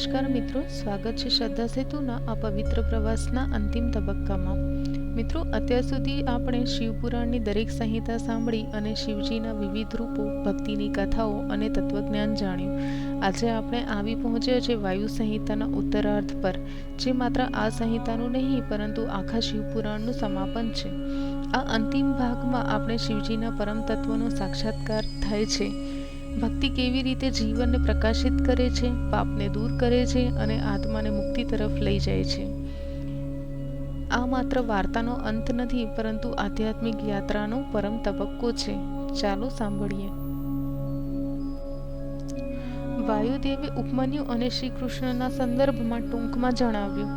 નમસ્કાર મિત્રો, સ્વાગત છે શ્રદ્ધા સેતુના આ પવિત્ર પ્રવાસના અંતિમ તબક્કામાં. મિત્રો, અત્યાર સુધી આપણે શિવપુરાણની દરેક સંહિતા સાંભળી અને શિવજીના વિવિધ રૂપો, ભક્તિની કથાઓ અને તત્વજ્ઞાન જાણ્યું. આજે આપણે આવી પહોંચ્યા છે વાયુ સંહિતાના ઉત્તરાર્ધ પર, જે માત્ર આ સંહિતાનું નહીં, પરંતુ આખા શિવપુરાણનું સમાપન છે. આ અંતિમ ભાગમાં આપણે શિવજીના પરમ તત્વનો સાક્ષાત્કાર થાય છે. ભક્તિ કેવી રીતે જીવનને પ્રકાશિત કરે છે, પાપને દૂર કરે છે અને આત્માને મુક્તિ તરફ લઈ જાય છે? આ માત્ર વાર્તાનો અંત નથી, પરંતુ આધ્યાત્મિક યાત્રાનો પરમ તબક્કો છે. ચાલો સાંભળીએ. વાયુદેવે ઉપમન્યુ અને શ્રી કૃષ્ણના સંદર્ભમાં ટૂંકમાં જણાવ્યું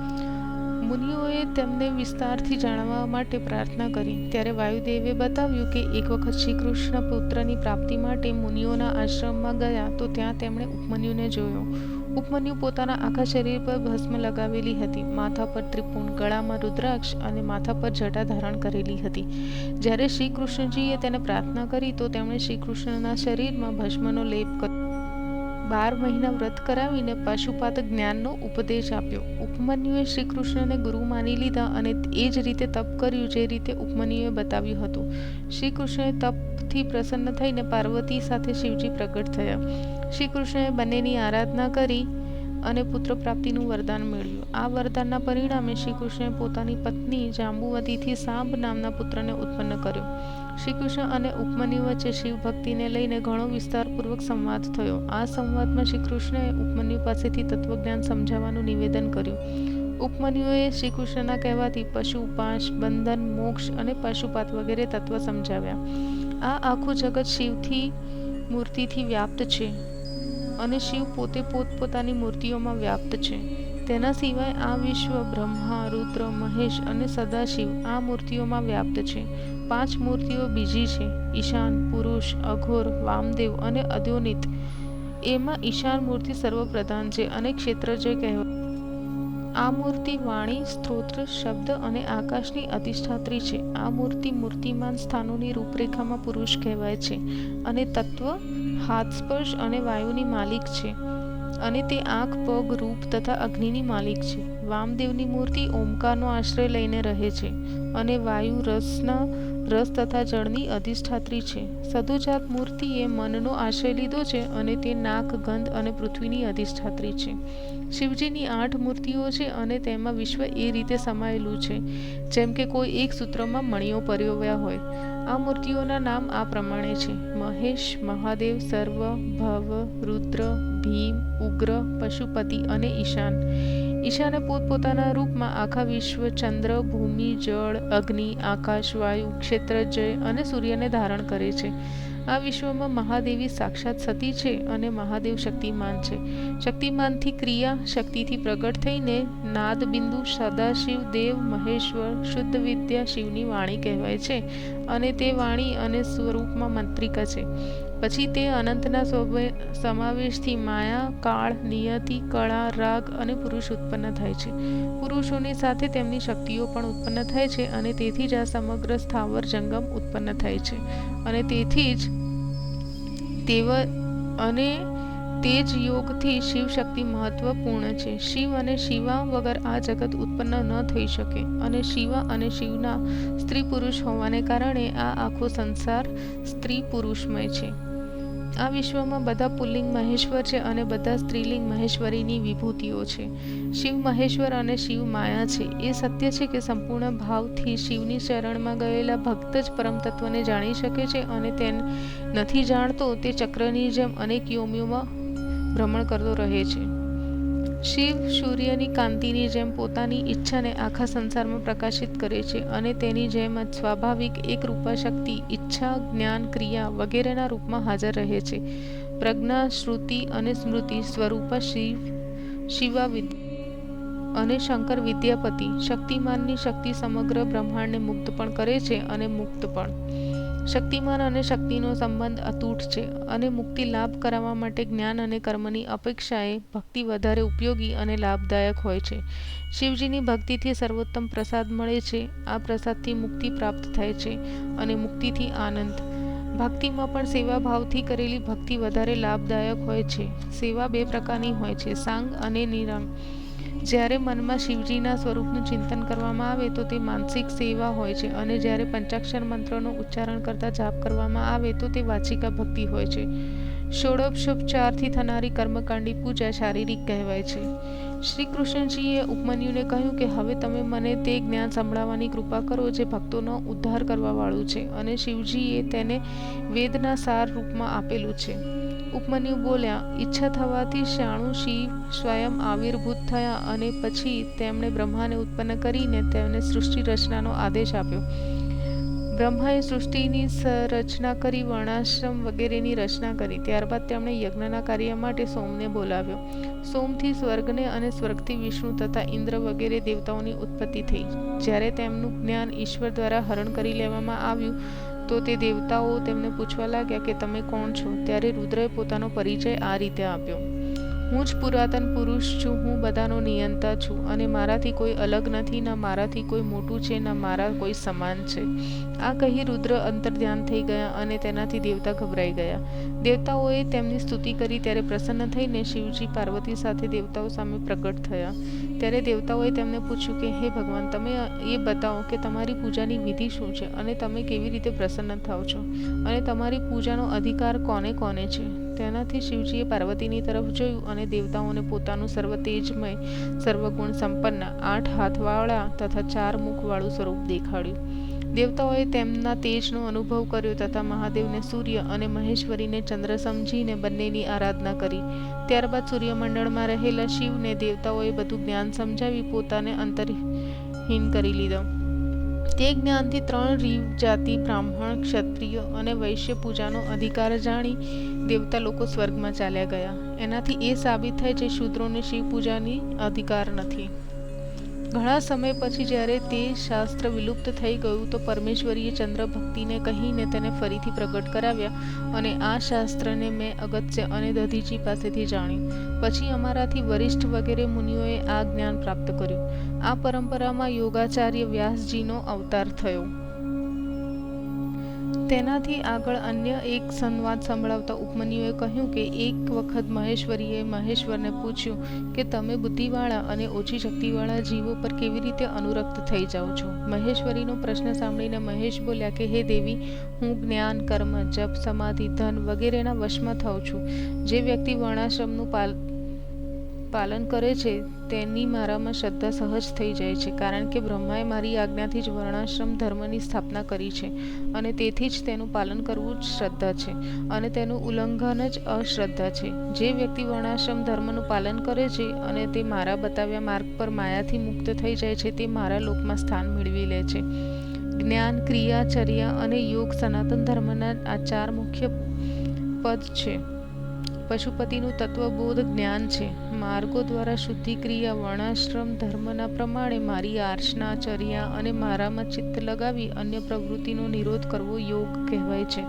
મુનિઓએ તેમને વિસ્તારથી જાણવા માટે પ્રાર્થના કરી. ત્યારે વાયુદેવે બતાવ્યું કે એક વખત શ્રી કૃષ્ણ પુત્રની પ્રાપ્તિ માટે મુનિઓના આશ્રમમાં ગયા તો ત્યાં તેમણે ઉપમન્યુને જોયો. ઉપમન્યુ પોતાના આખા શરીર પર ભસ્મ લગાવેલી હતી, માથા પર ત્રિપુણ ગળામાં રુદ્રાક્ષ અને માથા પર જટા ધારણ કરેલી હતી. જ્યારે શ્રી કૃષ્ણજીએ તેને પ્રાર્થના કરી તો તેમણે શ્રી કૃષ્ણના શરીરમાં ભસ્મનો લેપ કર્યો બાર મહિના વ્રત કરાવીને પાશુપાત જ્ઞાનનો ઉપદેશ આપ્યો. ઉપમન્યુએ શ્રી કૃષ્ણને ગુરુ માની લીધા અને એ જ રીતે તપ કર્યું જે રીતે ઉપમન્યુએ બતાવ્યું હતું. શ્રી કૃષ્ણએ તપથી પ્રસન્ન થઈને પાર્વતી સાથે શિવજી પ્રગટ થયા. શ્રી કૃષ્ણએ બંનેની આરાધના કરી અને પુત્ર પ્રાપ્તિનું વરદાન મેળવ્યું. આ વરદાનના પરિણામે શ્રી કૃષ્ણએ પોતાની પત્ની જાંબુવતીથી સાંબ નામના પુત્રને ઉત્પન્ન કર્યો. શ્રી કૃષ્ણ અને ઉપમન્યુ વચ્ચે શિવ ભક્તિને લઈને ઘણો વિસ્તારપૂર્વક સંવાદ થયો. આ સંવાદમાં શ્રી કૃષ્ણએ ઉપમન્યુ પાસેથી તત્વજ્ઞાન સમજાવવાનું નિવેદન કર્યું. ઉપમન્યુએ શ્રી કૃષ્ણના કહેવાથી પશુ પાશ બંધન, મોક્ષ અને પશુપાત વગેરે તત્વ સમજાવ્યા. આ આખું જગત શિવથી, મૂર્તિથી વ્યાપ્ત છે. અને શિવ પોતે પોતપોતાની મૂર્તિઓમાં વ્યાપ્ત છે. તેના સિવાય આ વિશ્વ, બ્રહ્મા, રુદ્ર, મહેશ અને સદાશિવ આ મૂર્તિઓમાં વ્યાપ્ત છે. પાંચ મૂર્તિઓ બીજી છે. ઈશાન, પુરુષ, અઘોર, વામદેવ અને અદ્યોનિત. એમાં ઈશાન મૂર્તિ સર્વપ્રધાન છે અને ક્ષેત્રજય કહેવાય. આ મૂર્તિ વાણી, સ્ત્રોત્ર, શબ્દ અને આકાશની અધિષ્ઠાત્રી છે. આ મૂર્તિ મૂર્તિમાન સ્થાનોની રૂપરેખામાં પુરુષ કહેવાય છે અને તત્વ હાથ સ્પર્શ અને વાયુની માલિક છે અને તે આંખ, પગ, રૂપ તથા અગ્નિની માલિક છે. વામદેવની મૂર્તિ ઓમકારનો આશ્રય લઈને રહે છે અને વાયુ રસના રસ તથા જળની અધિષ્ઠાત્રી છે. સદુજાત મૂર્તિએ મનનો આશ્રય લીધો છે અને તે નાક, ગંધ અને પૃથ્વીની અધિષ્ઠાત્રી છે. શિવજીની આઠ મૂર્તિઓ છે અને તેમાં વિશ્વ એ રીતે સમાયેલું છે, જેમ કે કોઈ એક સૂત્રમાં મણીઓ પર્યોવ્યા હોય. આ મૂર્તિઓના નામ આ પ્રમાણે છે. મહેશ, મહાદેવ, સર્વ, ભવ, રુદ્ર, ભીમ, ઉગ્ર, પશુપતિ અને ઈશાન. ઈશાને પોતપોતાના રૂપમાં આખા વિશ્વ, ચંદ્ર, ભૂમિ, જળ, અગ્નિ, આકાશ, વાયુ ક્ષેત્રજય અને સૂર્યને ધારણ કરે છે. આ વિશ્વમાં મહાદેવી સાક્ષાત સતી છે અને મહાદેવ શક્તિમાન છે. શક્તિમાનથી ક્રિયા, શક્તિથી પ્રગટ થઈને નાદબિંદુ સદાશિવ, દેવ, મહેશ્વર, શુદ્ધ વિદ્યા શિવની વાણી કહેવાય છે અને તે વાણી અને સ્વરૂપમાં મંત્રિકા છે. પછી તે અનંતના સમાવેશથી માયા, કાળ, નિયતિ, કળા, રાગ અને પુરુષ ઉત્પન્ન થાય છે. પુરુષોની સાથે તેમની શક્તિઓ પણ ઉત્પન્ન થાય છે અને તેથી જ આ સમગ્ર સ્થાવર જંગમ ઉત્પન્ન થાય છે. અને તેથી જ તેવ અને તે જ યોગથી શિવ શક્તિ મહત્વપૂર્ણ છે. શિવ અને શિવા વગર આ જગત ઉત્પન્ન ન થઈ શકે અને શિવા અને શિવના સ્ત્રી પુરુષ હોવાને કારણે આ આખો સંસાર સ્ત્રી પુરુષમય છે. આ વિશ્વમાં બધા પુલ્લિંગ મહેશ્વર છે અને બધા સ્ત્રીલિંગ મહેશ્વરીની વિભૂતિઓ છે. શિવ મહેશ્વર અને શિવ માયા છે. એ સત્ય છે કે સંપૂર્ણ ભાવથી શિવની શરણમાં ગયેલા ભક્ત જ પરમ તત્વને જાણી શકે છે અને તેને નથી જાણતો તે ચક્રની જેમ અનેક યોમીઓમાં ભ્રમણ કરતો રહે છે. શિવ સૂર્યની કાંતિની જેમ પોતાની ઈચ્છાને આખા સંસારમાં પ્રકાશિત કરે છે અને તેની જેમ જ સ્વાભાવિક એક રૂપા શક્તિ ઈચ્છા, જ્ઞાન, ક્રિયા વગેરેના રૂપમાં હાજર રહે છે. પ્રજ્ઞા, શ્રુતિ અને સ્મૃતિ સ્વરૂપા શિવ, શિવા અને શંકર વિદ્યાપતિ શક્તિમાનની શક્તિ સમગ્ર બ્રહ્માંડને મુક્ત પણ કરે છે અને મુક્ત પણ. શક્તિમાન અને શક્તિનો સંબંધ અતૂટ છે અને મુક્તિ લાભ કરાવવા માટે જ્ઞાન અને કર્મની અપેક્ષાએ ભક્તિ વધારે ઉપયોગી અને લાભદાયક હોય છે. શિવજીની ભક્તિથી સર્વોત્તમ પ્રસાદ મળે છે. આ પ્રસાદથી મુક્તિ પ્રાપ્ત થાય છે અને મુક્તિથી આનંદ. ભક્તિમાં પણ સેવા ભાવથી કરેલી ભક્તિ વધારે લાભદાયક હોય છે. સેવા બે પ્રકારની હોય છે, સાંગ અને નિરાંગ. જ્યારે મનમાં શિવજીના સ્વરૂપનું ચિંતન કરવામાં આવે તો તે માનસિક સેવા હોય છે અને જ્યારે પંચાક્ષર મંત્રનો ઉચ્ચારણ કરતા જાપ કરવામાં આવે તો તે વાચિકા ભક્તિ હોય છે. ષોડોપશોપચારથી થનારી કર્મકાંડી પૂજા શારીરિક કહેવાય છે. શ્રી કૃષ્ણજીએ ઉપમન્યુને કહ્યું કે હવે તમે મને તે જ્ઞાન સંભળાવવાની કૃપા કરો જે ભક્તોનો ઉદ્ધાર કરવાવાળું છે અને શિવજીએ તેને વેદના સાર રૂપમાં આપેલું છે. ઉપમન્યુ બોલ્યા, ઈચ્છા થવાથી શાણુ શિવ સ્વયં આવિર્ભૂત થયા અને પછી તેમણે બ્રહ્માને ઉત્પન્ન કરીને તેમને સૃષ્ટિ રચનાનો આદેશ આપ્યો. બ્રહ્માએ સૃષ્ટિની રચના કરી, વર્ણાશ્રમ વગેરેની રચના કરી. ત્યારબાદ તેમણે યજ્ઞના કાર્ય માટે સોમને બોલાવ્યો. સોમથી સ્વર્ગને અને સ્વર્ગથી વિષ્ણુ તથા ઇન્દ્ર વગેરે દેવતાઓની ઉત્પત્તિ થઈ. જ્યારે તેમનું જ્ઞાન ઈશ્વર દ્વારા હરણ કરી લેવામાં આવ્યું તો તે દેવતાઓ તેમને પૂછવા લાગ્યા કે તમે કોણ છો? ત્યારે રુદ્રએ પોતાનો પરિચય આ રીતે આપ્યો. હું જ પુરાતન પુરુષ છું, હું બધાનો નિયંતા છું અને મારાથી કોઈ અલગ નથી, ના મારાથી કોઈ મોટું છે, ના મારા કોઈ સમાન છે. આ કહી રુદ્ર અંતર્ધ્યાન થઈ ગયા અને તેનાથી દેવતા ગભરાઈ ગયા. દેવતાઓએ તેમની સ્તુતિ કરી ત્યારે પ્રસન્ન થઈને શિવજી પાર્વતી સાથે દેવતાઓ સામે પ્રગટ થયા. ત્યારે દેવતાઓએ તેમને પૂછ્યું કે, હે ભગવાન, તમે એ બતાવો કે તમારી પૂજાની વિધિ શું છે અને તમે કેવી રીતે પ્રસન્ન થાઓ છો? અને તમારી પૂજાનો અધિકાર કોને કોને છે? તેનાથી શિવજીએ પાર્વતીની તરફ જોયું અને દેવતાઓને પોતાનું સર્વ તેજમય સર્વગુણ સંપન્ન આઠ હાથવાળા તથા ચાર મુખવાળું સ્વરૂપ દેખાડ્યું. દેવતાઓએ તેમના તેજનો અનુભવ કર્યો તથા મહાદેવને સૂર્ય અને મહેશ્વરીને ચંદ્ર સમજીને બંનેની આરાધના કરી. ત્યારબાદ સૂર્યમંડળમાં રહેલા શિવને દેવતાઓએ બધું જ્ઞાન સમજાવી પોતાને અંતરહીન કરી લીધો. તે જ્ઞાનથી ત્રણ રીવ જાતિ બ્રાહ્મણ, ક્ષત્રિય અને વૈશ્ય પૂજાનો અધિકાર જાણી દેવતા લોકો સ્વર્ગમાં ચાલ્યા ગયા. એનાથી એ સાબિત થાય છે શૂદ્રોને શિવ પૂજાની અધિકાર નથી. ઘણા સમય પછી જ્યારે તે શાસ્ત્ર વિલુપ્ત થઈ ગયું તો પરમેશ્વરીએ ચંદ્ર ભક્તિને કહીને તેને ફરીથી પ્રગટ કરાવ્યા અને આ શાસ્ત્રને મેં અગત્ય અને દધીજી પાસેથી જાણ્યું. પછી અમારાથી વરિષ્ઠ વગેરે મુનિઓએ આ જ્ઞાન પ્રાપ્ત કર્યું. આ પરંપરામાં યોગાચાર્ય વ્યાસજીનો અવતાર થયો. તેનાથી આગળ અન્ય એક સંવાદ સંભળાવતા ઉપમન્યુએ કહ્યું કે એક વખત મહેશ્વરીએ મહેશ્વરને પૂછ્યું કે તમે બુદ્ધિવાળા અને ઓછી શક્તિવાળા જીવો પર કેવી રીતે અનુરક્ત થઈ જાઓ છો? મહેશ્વરીનો પ્રશ્ન સાંભળીને મહેશ બોલ્યા કે, હે દેવી, હું જ્ઞાન, કર્મ, જપ, સમાધિ, ધન વગેરેના વશમાં થાઉં છું. જે વ્યક્તિ વર્ણાશ્રમનું પાલ પાલન કરે છે, તેની મારામાં શ્રદ્ધા સહજ થઈ જાય છે, કારણ કે બ્રહ્માએ મારી આજ્ઞાથી જ વર્ણાશ્રમ ધર્મની સ્થાપના કરી છે અને તેથી જ તેનું પાલન કરવું જ શ્રદ્ધા છે અને તેનું ઉલ્લંઘન જ અશ્રદ્ધા છે. જે વ્યક્તિ વર્ણાશ્રમ ધર્મનું પાલન કરે છે અને તે મારા બતાવ્યા માર્ગ પર માયાથી મુક્ત થઈ જાય છે, તે મારા લોકમાં સ્થાન મેળવી લે છે. જ્ઞાન, ક્રિયા, ચર્યા અને યોગ સનાતન ધર્મના આ ચાર મુખ્ય પદ છે. પશુપતિનું તત્વબોધ જ્ઞાન છે. માર્ગો દ્વારા શુદ્ધિક્રિયા, વર્ણાશ્રમ, ધર્મના પ્રમાણે મારી આર્ચના, ચર્યા અને મારામાં ચિત્ત લગાવી અન્ય પ્રવૃત્તિનો નિરોધ કરવો યોગ કહેવાય છે.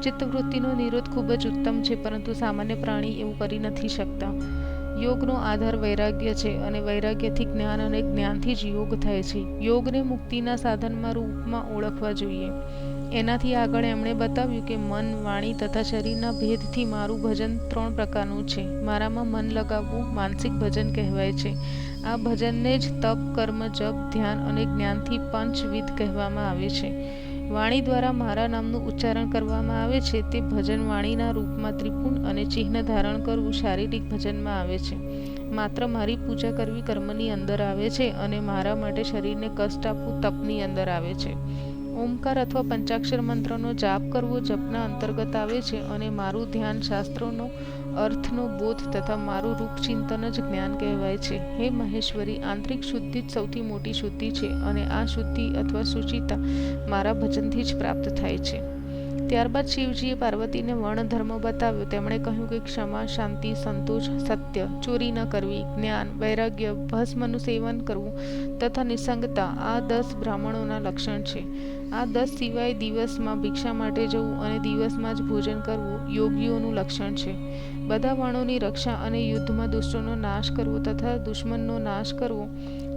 ચિત્તવૃત્તિનો નિરોધ ખૂબ જ ઉત્તમ છે, પરંતુ સામાન્ય પ્રાણી એવું કરી નથી શકતા. યોગનો આધાર વૈરાગ્ય છે અને વૈરાગ્યથી જ્ઞાન અને જ્ઞાનથી જ યોગ થાય છે. યોગને મુક્તિના સાધનમાં રૂપમાં ઓળખવા જોઈએ. એનાથી આગળ એમણે બતાવ્યું કે મન, વાણી તથા શરીરના ભેદથી મારું ભજન ત્રણ પ્રકારનું છે. મારામાં મન લગાવવું માનસિક ભજન કહેવાય છે. આ ભજનને જ તપ, કર્મ, જપ, ધ્યાન અને જ્ઞાનથી પંચવિધ કહેવામાં આવે છે. વાણી દ્વારા મારા નામનું ઉચ્ચારણ કરવામાં આવે છે તે ભજન વાણીના રૂપમાં ત્રિપુણ અને ચિહ્ન ધારણ કરવું શારીરિક ભજનમાં આવે છે. માત્ર મારી પૂજા કરવી કર્મની અંદર આવે છે અને મારા માટે શરીરને કષ્ટ આપવું તપની અંદર આવે છે. ઓમકાર અથવા પંચાક્ષર મંત્રનો જાપ કરવો જપના અંતર્ગત આવે છે અને મારું ધ્યાન શાસ્ત્રોનો અર્થનો બોધ તથા મારું રૂપચિંતન જ જ્ઞાન કહેવાય છે. હે મહેશ્વરી, આંતરિક શુદ્ધિ જ સૌથી મોટી શુદ્ધિ છે અને આ શુદ્ધિ અથવા સુચિતા મારા ભજનથી જ પ્રાપ્ત થાય છે. ત્યારબાદ શિવજીએ પાર્વતીને વર્ણધર્મ બતાવ્યો. તેમણે કહ્યું કે ક્ષમા, શાંતિ, સંતોષ, સત્ય, ચોરી ન કરવી, જ્ઞાન, વૈરાગ્ય, ભસ્મનું સેવન કરવું તથા નિસંગતા આ દસ બ્રાહ્મણોના લક્ષણ છે. આ દસ સિવાય દિવસમાં ભિક્ષા માટે જવું અને દિવસમાં જ ભોજન કરવું યોગીઓનું લક્ષણ છે. બધા વર્ણોની રક્ષા અને યુદ્ધમાં દુષ્ટોનો નાશ કરવો તથા દુશ્મનનો નાશ કરવો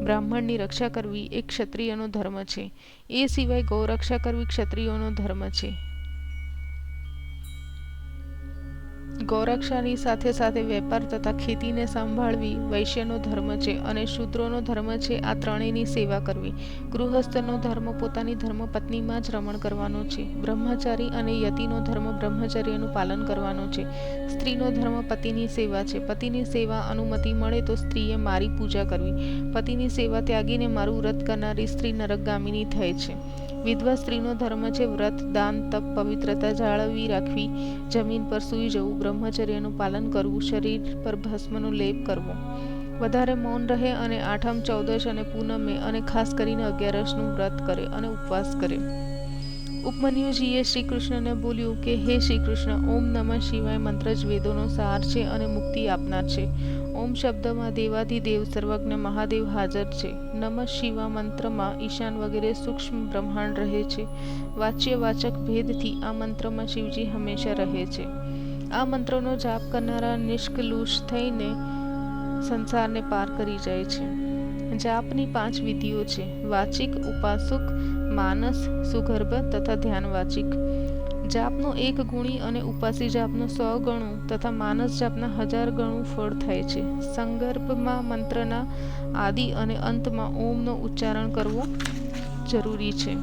બ્રાહ્મણની રક્ષા કરવી એ ક્ષત્રિયનો ધર્મ છે. એ સિવાય ગૌરક્ષા કરવી ક્ષત્રિયોનો ધર્મ છે. ગૌરક્ષાની સાથે સાથે વેપાર તથા ખેતીને સંભાળવી વૈશ્યનો ધર્મ છે અને શૂદ્રોનો ધર્મ છે, આ ત્રણેયની સેવા કરવી. ગૃહસ્થનો ધર્મ પોતાની ધર્મપત્નીમાં જ રમણ કરવાનો છે. બ્રહ્મચારી અને યતિનો ધર્મ બ્રહ્મચર્યનું પાલન કરવાનો છે. સ્ત્રીનો ધર્મ પતિની સેવા છે. પતિની સેવા અનુમતિ મળે તો સ્ત્રીએ મારી પૂજા કરવી. પતિની સેવા ત્યાગીને મારું વ્રત કરનારી સ્ત્રી નરકગામીની થાય છે. વિધવા સ્ત્રીનો ધર્મ છે વ્રત, દાન, તપ, પવિત્રતા જાળવી રાખવી, જમીન પર સૂઈ જવું, બ્રહ્મચર્યનું પાલન કરવું, શરીર પર ભસ્મનો લેપ કરવો. વધારે મૌન રહે અને આઠમ, ચૌદશ અને પૂનમે અને ખાસ કરીને અગિયારસનું વ્રત કરે અને ઉપવાસ કરે. ઉપમન્યુજીએ શ્રી કૃષ્ણને બોલ્યું કે, હે શ્રી કૃષ્ણ ઓમ નમઃ શિવાય મંત્ર જ વેદોનો સાર છે અને મુક્તિ આપનાર છે. ઓમ શબ્દમાં દેવાધિદેવ સર્વજ્ઞ, મહાદેવ હાજર છે. નમઃ શિવા મંત્રમાં ઈશાન વગેરે સૂક્ષ્મ બ્રહ્માંડ રહે છે. વાચ્ય વાચક ભેદથી આ મંત્રમાં શિવજી હંમેશા રહે છે. આ મંત્રનો જાપ કરનારા નિષ્કલુષ થઈને સંસારને પાર કરી જાય છે. જાપની પાંચ વિધિઓ છે. વાચિક, ઉપાસુક માનસ, સુગર્ભ તથા ધ્યાનવાચિક. જાપનો એક ગુણી અને ઉપાસી જાપનો સો ગણું તથા માનસ જાપના હજાર ગણું ફળ થાય છે. સંગર્ભમાં મંત્રના આદિ અને અંતમાં ઓમનો ઉચ્ચારણ કરવો જરૂરી છે.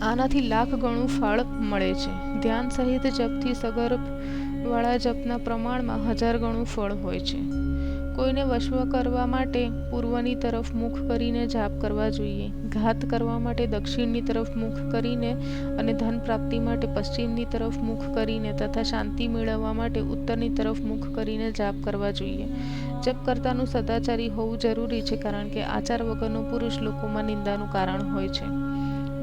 આનાથી લાખ ગણું ફળ મળે છે. ધ્યાન સહિત જપથી સગર્ભવાળા જપના પ્રમાણમાં હજાર ગણું ફળ હોય છે. કોઈને વશ્વ કરવા માટે પૂર્વની તરફ મુખ કરીને જાપ કરવા જોઈએ. ઘાત કરવા માટે દક્ષિણની તરફ મુખ કરીને અને ધન પ્રાપ્તિ માટે પશ્ચિમની તરફ મુખ કરીને તથા શાંતિ મેળવવા માટે ઉત્તરની તરફ મુખ કરીને જાપ કરવા જોઈએ. જપ કરતાનું સદાચારી હોવું જરૂરી છે કારણ કે આચાર વગરનો પુરુષ લોકોમાં નિંદાનું કારણ હોય છે.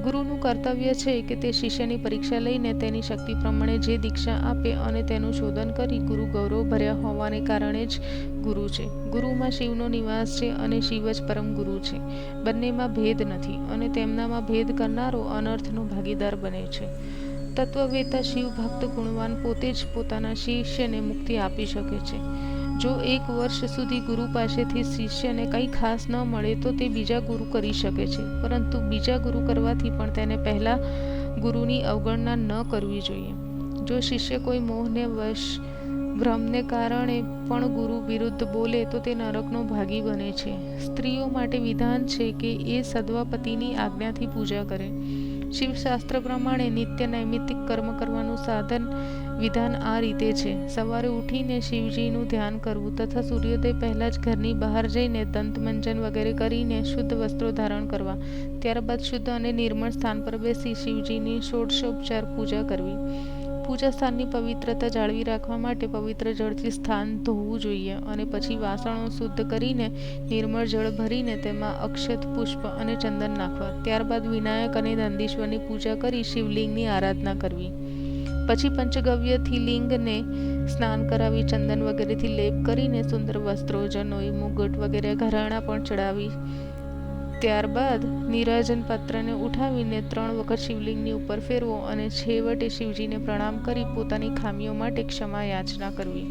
ગુરુનું કર્તવ્ય છે કે તે શિષ્યની પરીક્ષા લઈને તેની શક્તિ પ્રમાણે જે દીક્ષા આપે અને તેનું શોધન કરી ગુરુ ગૌરવ ભર્યા હોવાને કારણે જ ગુરુ છે. ગુરુમાં શિવનો નિવાસ છે અને શિવ જ પરમ ગુરુ છે. બંનેમાં ભેદ નથી અને તેમનામાં ભેદ કરનારો અનર્થનો ભાગીદાર બને છે. તત્વવેતા શિવ ભક્ત ગુણવાન પોતે જ પોતાના શિષ્યને મુક્તિ આપી શકે છે. જો એક વર્ષ સુધી ગુરુ પાસેથી શિષ્યને કંઈ ખાસ ન મળે તો તે બીજા ગુરુ કરી શકે છે. પરંતુ બીજા ગુરુ કરવાથી પણ તેને પહેલાં ગુરુની અવગણના ન કરવી જોઈએ. જો શિષ્ય કોઈ મોહને વશ ભ્રમને કારણે પણ ગુરુ વિરુદ્ધ બોલે તો તે નરકનો ભાગી બને છે. સ્ત્રીઓ માટે વિધાન છે કે એ સદવા પતિની આજ્ઞાથી પૂજા કરે. શિવશાસ્ત્ર પ્રમાણે નિત્ય નૈમિત્તિક કર્મ કરવાનું સાધન વિધાન આ રીતે છે. સવારે ઉઠીને શિવજીનું ધ્યાન કરવું તથા સૂર્યોદય પહેલાં જ ઘરની બહાર જઈને દંતમંજન વગેરે કરીને શુદ્ધ વસ્ત્રો ધારણ કરવા. ત્યારબાદ શુદ્ધ અને નિર્મળ સ્થાન પર બેસી શિવજીની ષોડશોપચાર પૂજા કરવી. પૂજા સ્થાનની પવિત્રતા જાળવી રાખવા માટે પવિત્ર જળથી સ્થાન ધોવું જોઈએ અને પછી વાસણો શુદ્ધ કરીને નિર્મળ જળ ભરીને તેમાં અક્ષત પુષ્પ અને ચંદન નાખવા. ત્યારબાદ વિનાયક અને નંદીશ્વરની પૂજા કરી શિવલિંગની આરાધના કરવી. પછી પંચગવ્યથી લિંગને સ્નાન કરાવી ચંદન વગેરેથી લેપ કરીને સુંદર વસ્ત્રો જનોઈ મુગટ વગેરે, ઘરાણા પણ ચડાવી ત્યારબાદ નિરાજન પાત્રને ઉઠાવીને ત્રણ વખત શિવલિંગની ઉપર ફેરવો અને છેવટે શિવજીને પ્રણામ કરી પોતાની ખામીઓ માટે ક્ષમા યાચના કરવી.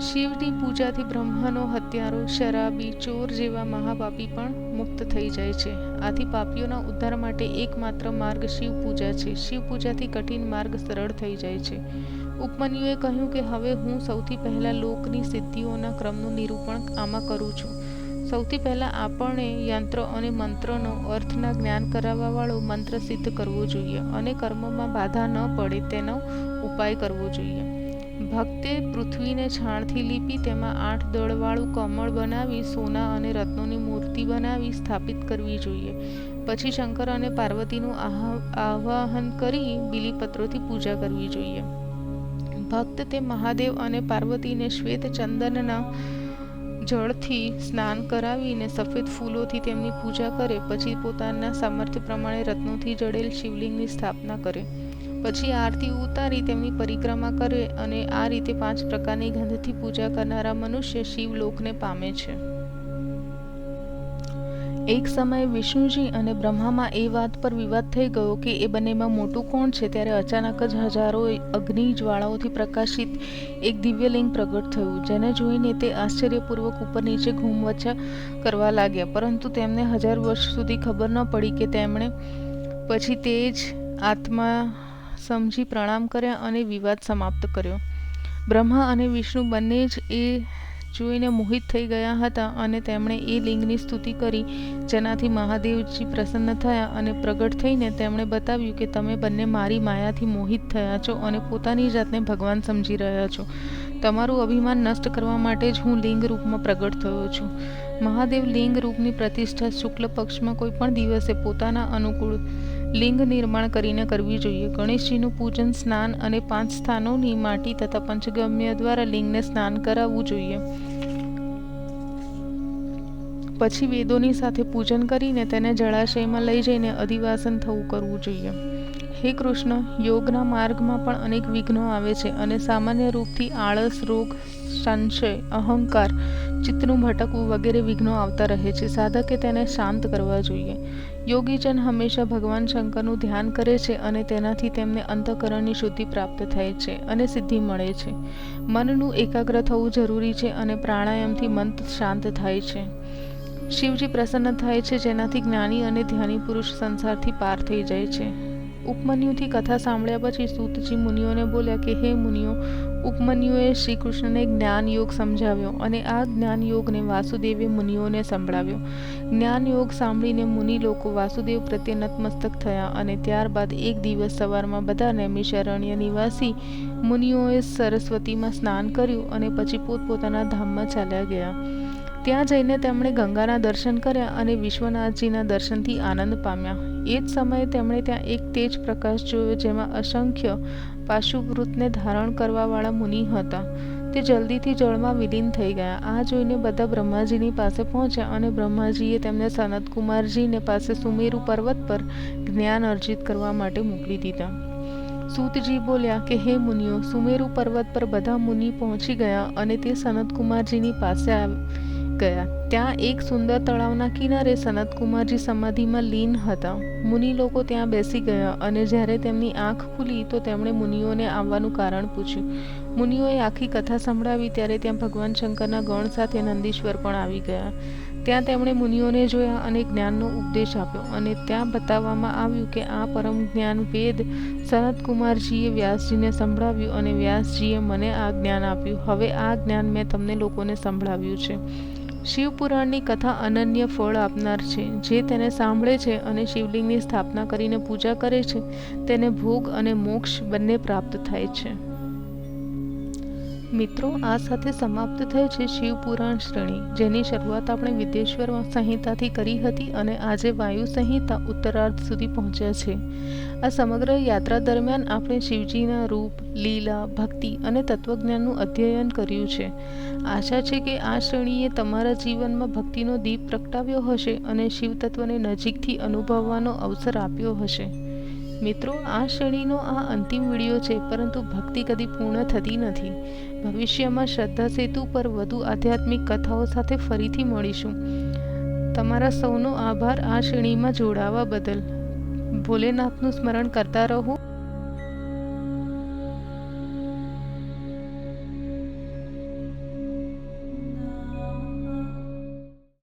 શિવની પૂજાથી બ્રહ્માનો હત્યારો, શરાબી, ચોર જેવા મહાપાપી પણ મુક્ત થઈ જાય છે. આથી પાપીઓના ઉદ્ધાર માટે એકમાત્ર માર્ગ શિવ પૂજા છે. શિવ પૂજાથી કઠિન માર્ગ સરળ થઈ જાય છે. ઉપમન્યુએ કહ્યું કે હવે હું સૌથી પહેલાં લોકની સિદ્ધિઓના ક્રમનું નિરૂપણ આમાં કરું છું. સૌથી પહેલાં આપણે યંત્ર અને મંત્રનો અર્થના જ્ઞાન કરાવવાવાળો મંત્ર સિદ્ધ કરવો જોઈએ અને કર્મમાં બાધા ન પડે તેનો ઉપાય કરવો જોઈએ. ભક્તે પૃથ્વીને છાણથી લીપી તેમાં આઠ દળવાળું કમળ બનાવી, સોના અને રત્નોની મૂર્તિ બનાવી સ્થાપિત કરવી જોઈએ. પછી શંકર અને પાર્વતીનું આવાહન કરી બિલીપત્રોથી પૂજા કરવી જોઈએ. ભક્ત તે મહાદેવ અને પાર્વતીને શ્વેત ચંદનના જળથી સ્નાન કરાવીને સફેદ ફૂલોથી તેમની પૂજા કરે, પછી પોતાના સામર્થ્ય પ્રમાણે રત્નોથી જડેલ શિવલિંગની સ્થાપના કરે. પછી આરતી ઉતારી તેમની પરિક્રમા કરે અને આ રીતે પાંચ પ્રકારની ગંધથી પૂજા કરનારા મનુષ્ય શિવલોકને પામે છે. એક સમયે વિષ્ણુજી અને બ્રહ્મામાં એ વાત પર વિવાદ થઈ ગયો કે એ બંનેમાં મોટું કોણ છે ત્યારે અચાનક જ હજારો અગ્નિ જ્વાળાઓથી પ્રકાશિત એક દિવ્યલિંગ પ્રગટ થયું, જેને જોઈને તે આશ્ચર્યપૂર્વક ઉપર નીચે ઘૂમવચ્ચા કરવા લાગ્યા. પરંતુ તેમને હજાર વર્ષ સુધી ખબર ન પડી કે તેમણે પછી તે જ આત્મા સમજી પ્રણામ કર્યા અને વિવાદ સમાપ્ત કર્યો. બ્રહ્મા અને વિષ્ણુ બંને જ એ જોઈને મોહિત થઈ ગયા હતા અને તેમણે એ લિંગની સ્તુતિ કરી, જેનાથી મહાદેવજી પ્રસન્ન થયા અને પ્રગટ થઈને તેમણે બતાવ્યું કે તમે બંને મારી માયાથી મોહિત થયા છો અને પોતાની જાતને ભગવાન સમજી રહ્યા છો. તમારું અભિમાન નષ્ટ કરવા માટે જ હું લિંગ રૂપમાં પ્રગટ થયો છું. મહાદેવ લિંગ રૂપની પ્રતિષ્ઠા શુક્લ પક્ષમાં કોઈ પણ દિવસે પોતાના અનુકૂળ લિંગ નિર્માણ કરીને કરવી જોઈએ. ગણેશજીનું પૂજન, સ્નાન અને પાંચ સ્થાનોની માટી તથા પંચગમ્ય દ્વારા લિંગને સ્નાન કરાવવું જોઈએ. પછી વેદોની સાથે પૂજન કરીને તેને જળાશયમાં લઈ જઈને અધિવાસન થવું કરવું જોઈએ. હે કૃષ્ણ, યોગના માર્ગમાં પણ અનેક વિઘ્નો આવે છે અને સામાન્ય રૂપથી આળસ, રોગ, સંશય, અહંકાર ચિત્તનું ભટકવું વગેરે વિઘ્નો આવતા રહે છે. સાધકે તેને શાંત કરવા જોઈએ. યોગીજન હંમેશા ભગવાન શંકરનું ધ્યાન કરે છે અને તેનાથી તેમને અંતઃકરણની શુદ્ધિ પ્રાપ્ત થાય છે અને સિદ્ધિ મળે છે. મનનું એકાગ્ર થવું જરૂરી છે અને પ્રાણાયામથી મન શાંત થાય છે. શિવજી પ્રસન્ન થાય છે જેનાથી જ્ઞાની અને ધ્યાની પુરુષ સંસારથી પાર થઈ જાય છે. ઉપમન્યુથી કથા સાંભળ્યા પછી સૂતજી મુનિઓને બોલ્યા કે, હે મુનિઓ, ઉપમન્યુએ શ્રી કૃષ્ણને જ્ઞાન યોગ સમજાવ્યો અને આ જ્ઞાન યોગને વાસુદેવે મુનિઓને સંભળાવ્યો. જ્ઞાન યોગ સાંભળીને મુનિ લોકો વાસુદેવ પ્રત્યે નતમસ્તક થયા અને ત્યારબાદ એક દિવસ સવારમાં બધા નૈમિષારણ્ય નિવાસી મુનિઓએ સરસ્વતીમાં સ્નાન કર્યું અને પછી પોતપોતાના ધામમાં ચાલ્યા ગયા. ત્યાં જઈને તેમણે ગંગાના દર્શન કર્યા અને વિશ્વનાથજીના દર્શનથી આનંદ પામ્યા. એ જ સમયે તેમણે ત્યાં એક તેજ પ્રકાશ જોયો જેમાં અસંખ્ય પાશુવૃતને ધારણ કરવાવાળા મુનિ હતા. તે જલ્દીથી જળમાં વિલીન થઈ ગયા. આ જોઈને બધા બ્રહ્માજીની પાસે પહોંચ્યા અને બ્રહ્માજીએ તેમને સનતકુમારજીને પાસે સુમેરુ પર્વત પર જ્ઞાન અર્જિત કરવા માટે મોકલી દીધા. સૂતજી બોલ્યા કે, હે મુનિઓ, સુમેરુ પર્વત પર બધા મુનિ પહોંચી ગયા અને તે સનતકુમારજીની પાસે ગયા. ત્યાં એક સુંદર તળાવના કિનારે સનતકુમારજી સમાધિમાં લીન હતા. મુનિ લોકો ત્યાં બેસી ગયા અને જ્યારે તેમની આંખ ખુલી તો તેમણે મુનિઓને આવવાનું કારણ પૂછ્યું. મુનિઓએ આખી કથા સંભળાવી ત્યારે ત્યાં ભગવાન શંકરના ગણ સાથે નંદીશ્વર પણ આવી ગયા. ત્યાં તેમણે મુનિઓને જોયા અને જ્ઞાનનો ઉપદેશ આપ્યો અને ત્યાં બતાવવામાં આવ્યું કે આ પરમ જ્ઞાન વેદ સનતકુમારજીએ વ્યાસજીને સંભળાવ્યું અને વ્યાસજીએ મને આ જ્ઞાન આપ્યું. હવે આ જ્ઞાન મેં તમને લોકોને સંભળાવ્યું છે. શિવપુરાણની કથા અનન્ય ફળ આપનાર છે. જે તેને સાંભળે છે અને શિવલિંગની સ્થાપના કરીને પૂજા કરે છે, તેને ભોગ અને મોક્ષ બંને પ્રાપ્ત થાય છે. મિત્રો, આ સાથે સમાપ્ત થઈ છે શિવપુરાણ શ્રેણી, જેની શરૂઆત આપણે વિદ્યેશ્વર સંહિતાથી કરી હતી અને આજે વાયુ સંહિતા ઉત્તરાર્ધ સુધી પહોંચ્યા છે. આ સમગ્ર યાત્રા દરમિયાન આપણે શિવજીના રૂપ, લીલા, ભક્તિ અને તત્વજ્ઞાનનું અધ્યયન કર્યું છે. આશા છે કે આ શ્રેણીએ તમારા જીવનમાં ભક્તિનો દીપ પ્રગટાવ્યો હશે અને શિવ તત્વને નજીકથી અનુભવવાનો અવસર આપ્યો હશે. મિત્રો, આ શ્રેણીનો આ અંતિમ વીડિયો છે, પરંતુ ભક્તિ કદી પૂર્ણ થતી નથી. ભવિષ્યમાં શ્રદ્ધા સેતુ પર વધુ આધ્યાત્મિક કથાઓ સાથે ફરીથી મળીશું. તમારા સૌનો આભાર આ શ્રેણીમાં જોડાવા બદલ. ભોલેનાથનું સ્મરણ કરતા રહો.